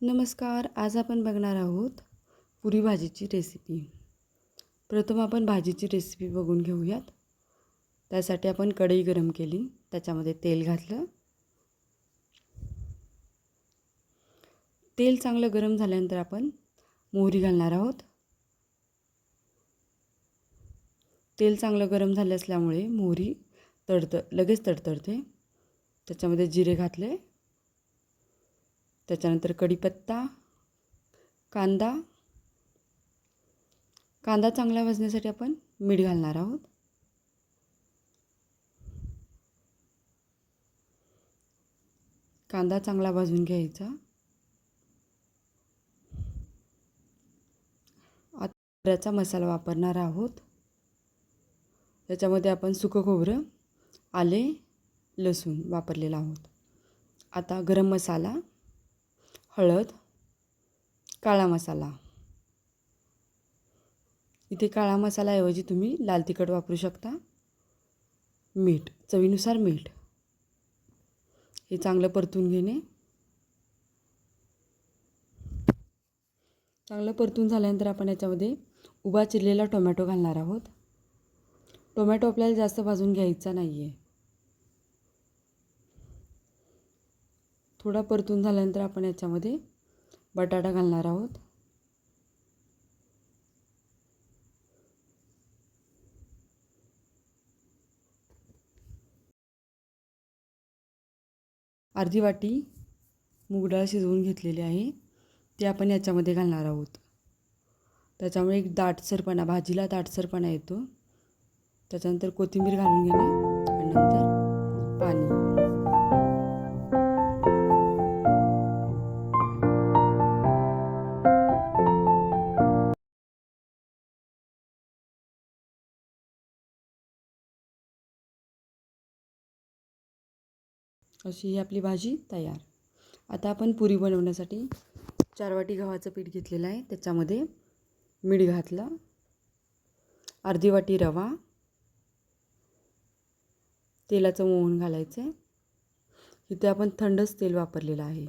नमस्कार आज आपण बघणार आहोत पुरी भाजीची रेसिपी प्रथम आपण भाजीची रेसिपी बघून घेऊयात. त्यासाठी आपण कढई गरम केली त्याच्यामध्ये तेल घातलं. तेल चांगलं गरम झाल्यानंतर आपण मोहरी घालणार आहोत. तेल चांगलं गरम झाले असल्यामुळे मोहरी तडत लगेच तडतडते. त्याच्यामध्ये जिरे घातले. त्याच्यानंतर कढीपत्ता कांदा. कांदा चांगला भाजण्यासाठी आपण मीठ घालणार आहोत. कांदा चांगला भाजून घ्यायचा. आताचा मसाला वापरणार आहोत. त्याच्यामध्ये आपण सुकं खोबरं आले लसूण वापरलेलं आहोत. आता गरम मसाला. हळद काळा मसाला. इथे काळा मसालाऐवजी तुम्ही लाल तिखट वापरू शकता. मीठ चवीनुसार मीठ. हे चांगलं परतून घेणे. चांगलं परतून झाल्यानंतर आपण याच्यामध्ये उभा चिरलेला टोमॅटो घालणार आहोत. टोमॅटो आपल्याला जास्त भाजून घ्यायचा नाही आहे थोडा परतून झाल्यानंतर आपण याच्यामध्ये बटाटा घालणार आहोत. अर्धी वाटी मूग डाळ शिजवून घेतलेली आहे. ते आपण याच्यामध्ये घालणार आहोत. त्याच्यामुळे एक दाटसरपणा भाजीला दाटसरपणा येतो. त्याच्यानंतर कोथिंबीर घालून घेणे आणि नंतर पाणी. अशी ही आपली भाजी तयार. आता आपण पुरी बनवण्यासाठी चार वाटी गव्हाचं पीठ घेतलेलं आहे. त्याच्यामध्ये मीठ घातलं अर्धी वाटी रवा तेलाचं मोहन घालायचं आहे. इथे आपण थंडच तेल वापरलेलं आहे.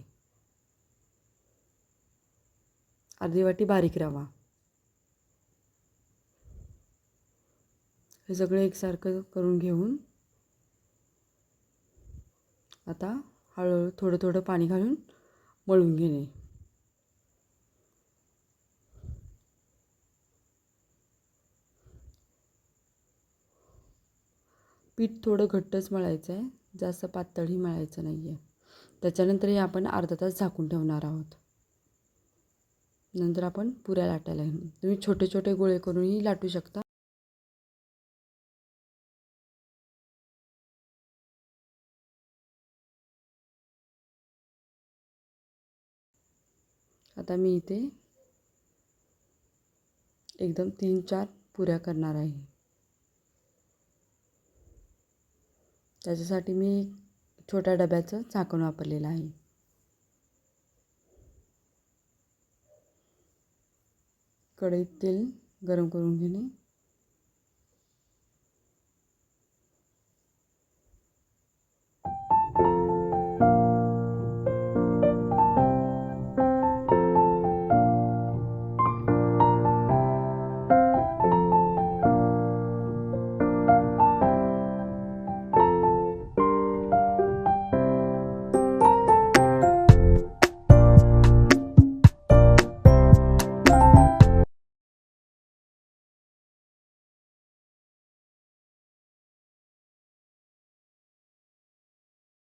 अर्धी वाटी बारीक रवा. हे सगळं एकसारखं करून घेऊन आता हळूहळू थोडं थोडं पाणी घालून मळून घेणे. पीठ थोडं घट्टच मळायचं आहे. जास्त पातळही मळायचं नाही आहे त्याच्यानंतर हे आपण अर्धा तास झाकून ठेवणार आहोत. नंतर आपण पुऱ्या लाटायला तुम्ही छोटे छोटे गोळे करूनही लाटू शकता. आता मी इथे एकदम तीन चार पुऱ्या करणार आहे. त्याच्यासाठी मी छोट्या डब्याचं झाकण वापरलेलं आहे. कढईत तेल गरम करून घेणे.